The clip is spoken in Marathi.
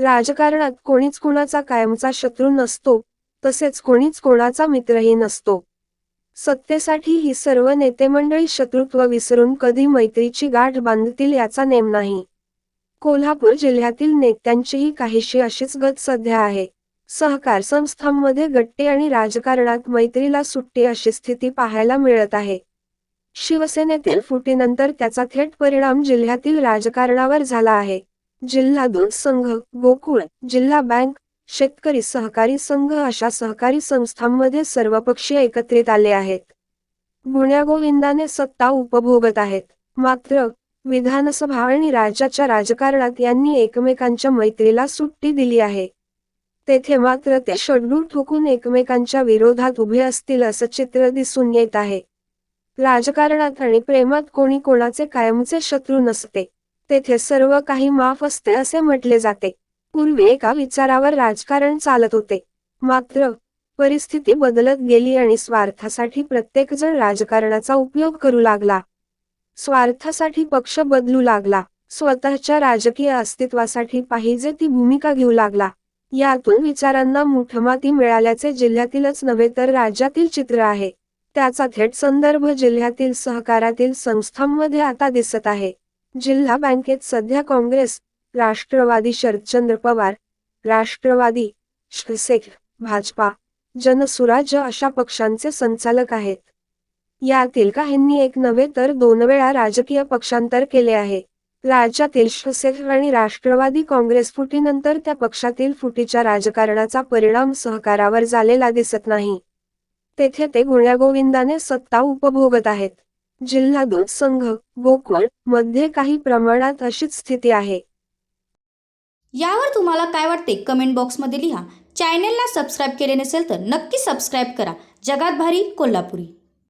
राजकारणात कोणीच कुणाचा कायमचा शत्रू नसतो तसेच कोणीच कोणाचा मित्रही नसतो. सत्तेसाठी ही सर्व नेतेमंडळी शत्रुत्व विसरून कधी मैत्रीची गाठ बांधतील याचा नेम नाही. कोल्हापूर जिल्ह्यातील नेत्यांचीही काहीशी अशीच गत सध्या आहे. सहकार संस्थांमध्ये गट्टे आणि राजकारणात मैत्रीला सुट्टी अशी स्थिती पाहायला मिळत आहे. शिवसेनेतील फुटीनंतर त्याचा थेट परिणाम जिल्ह्यातील राजकारणावर झाला आहे. जिल्हा दूध संघ गोकुळ जिल्हा बँक शेतकरी सहकारी संघ अशा सहकारी संस्थांमध्ये सर्वपक्षीय एकत्रित आले आहेत. गुण्यागोविंदाने सत्ता उपभोगत आहेत. मात्र विधानसभा आणि राज्याच्या राजकारणात यांनी एकमेकांच्या मैत्रीला सुट्टी दिली आहे. तेथे मात्र ते शेड्यूल ठोकून एकमेकांच्या विरोधात उभे असतील असं चित्र दिसून येत आहे. राजकारणात आणि प्रेमात कोणी कोणाचे कायमचे शत्रू नसते. तेथे सर्व काही माफ असते असे म्हटले जाते. पूर्वी एका विचारावर राजकारण चालत होते. मात्र परिस्थिती बदलत गेली आणि स्वार्थासाठी प्रत्येकजण राजकारणाचा उपयोग करू लागला. स्वार्थासाठी पक्ष बदलू लागला. स्वतःच्या राजकीय अस्तित्वासाठी पाहिजे ती भूमिका घेऊ लागला. यातून विचारांना मुठमाती मिळाल्याचे जिल्ह्यातीलच नव्हे तर राज्यातील चित्र आहे. त्याचा थेट संदर्भ जिल्ह्यातील सहकारातील संस्थांमध्ये आता दिसत आहे. जिल्हा बँकेत सध्या काँग्रेस राष्ट्रवादी शरदचंद्र पवार राष्ट्रवादी शिवसेना भाजपा जनसुराज अशा पक्षांचे संचालक आहेत. यातील काहींनी एक नव्हे तर दोन वेळा राजकीय पक्षांतर केले आहे. राज्यातील शिवसेना आणि राष्ट्रवादी काँग्रेस फुटीनंतर त्या पक्षातील फुटीच्या राजकारणाचा परिणाम सहकारावर झालेला दिसत नाही. तेथे ते गुण्यागोविंदाने सत्ता उपभोगत आहेत. जिल्हा दूध संघ गोकुळमध्ये काही प्रमाणात अशीच स्थिती आहे. यावर तुम्हाला काय वाटते कमेंट बॉक्समध्ये लिहा. चॅनेलला सबस्क्राईब केले नसेल तर नक्की सबस्क्राईब करा. जगात भारी कोल्हापुरी.